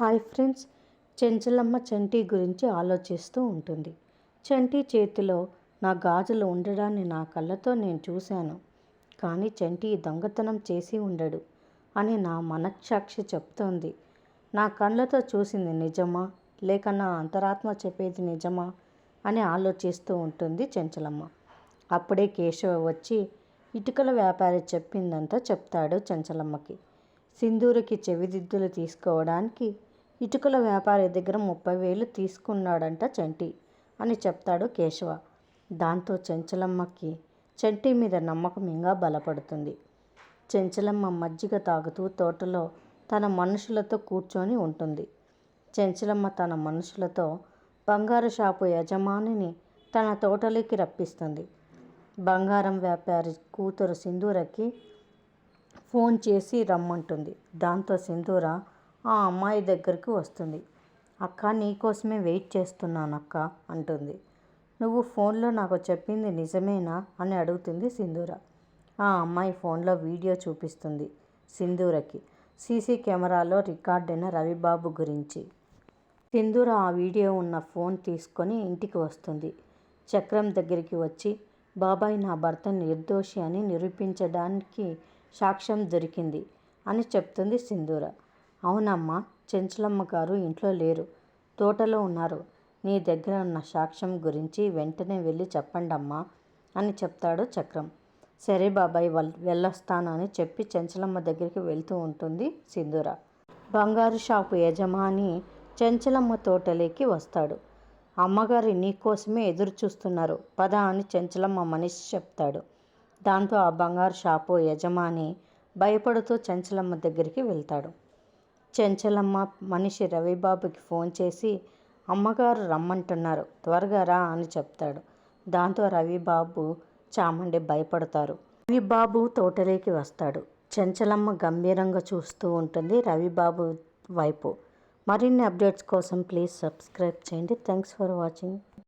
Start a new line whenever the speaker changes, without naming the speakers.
Hi friends. Chenchalamma చంటి గురించి ఆలోచిస్తూ ఉంటుంది. చంటి చేతిలో నా గాజులు ఉండడాన్ని నా కళ్ళతో నేను చూశాను. కానీ చంటి దొంగతనం చేసి ఉండడు అని నా మనస్సాక్షి చెప్తోంది. నా కళ్ళతో చూసింది నిజమా? లేక నా అంతరాత్మ చెప్పేది నిజమా? అని ఆలోచిస్తూ ఉంటుంది చెంచలమ్మ. అప్పుడే కేశవ వచ్చి ఇటుకల వ్యాపారి చెప్పిందంతా చెప్తాడు చెంచలమ్మకి. సింధూరకి చెవిదిద్దులు తీసుకోవడానికి ఇటుకల వ్యాపారి దగ్గర ముప్పై వేలు తీసుకున్నాడంట చంటి అని చెప్తాడు కేశవ. దాంతో చెంచలమ్మకి చంటి మీద నమ్మకం ఇంకా బలపడుతుంది. చెంచలమ్మ మజ్జిగ తాగుతూ తోటలో తన మనుషులతో కూర్చొని ఉంటుంది. చెంచలమ్మ తన మనుషులతో బంగారు షాపు యజమానిని తన తోటలోకి రప్పిస్తుంది. బంగారం వ్యాపారి కూతురు సింధూరకి ఫోన్ చేసి రమ్మంటుంది. దాంతో సింధూర ఆ అమ్మాయి దగ్గరికి వస్తుంది. అక్క నీకోసమే వెయిట్ చేస్తున్నాను అక్క అంటుంది. నువ్వు ఫోన్లో నాకు చెప్పింది నిజమేనా అని అడుగుతుంది సింధూర. ఆ అమ్మాయి ఫోన్లో వీడియో చూపిస్తుంది సింధూరకి. సీసీ కెమెరాలో రికార్డైన రవిబాబు గురించి. సింధూర ఆ వీడియో ఉన్న ఫోన్ తీసుకొని ఇంటికి వస్తుంది. చక్రం దగ్గరికి వచ్చి బాబాయ్ నా భర్త నిర్దోషి అని నిరూపించడానికి సాక్ష్యం దొరికింది అని చెప్తుంది సింధూర. అవునమ్మా చెంచలమ్మ గారు ఇంట్లో లేరు. తోటలో ఉన్నారు. నీ దగ్గర ఉన్న సాక్ష్యం గురించి వెంటనే వెళ్ళి చెప్పండమ్మా అని చెప్తాడు చక్రం. సరే బాబాయ్ వల్ వెళ్ళొస్తాను అని చెప్పి చెంచలమ్మ దగ్గరికి వెళ్తూ ఉంటుంది సింధూర. బంగారు షాపు యజమాని చెంచలమ్మ తోటలోకి వస్తాడు. అమ్మగారు నీకోసమే ఎదురు చూస్తున్నారు. పద అని చెంచలమ్మ మనిషి చెప్తాడు. దాంతో ఆ బంగారు షాపు యజమాని భయపడుతూ చెంచలమ్మ దగ్గరికి వెళ్తాడు. చెంచలమ్మ మనిషి రవిబాబుకి ఫోన్ చేసి అమ్మగారు రమ్మంటున్నారు త్వరగా రా అని చెప్తాడు. దాంతో రవిబాబు చామండి భయపడతారు. రవిబాబు తోటలోకి వస్తాడు. చెంచలమ్మ గంభీరంగా చూస్తూ ఉంటుంది రవిబాబు వైపు. మరిన్ని అప్డేట్స్ కోసం ప్లీజ్ సబ్స్క్రైబ్ చేయండి. Thanks for watching.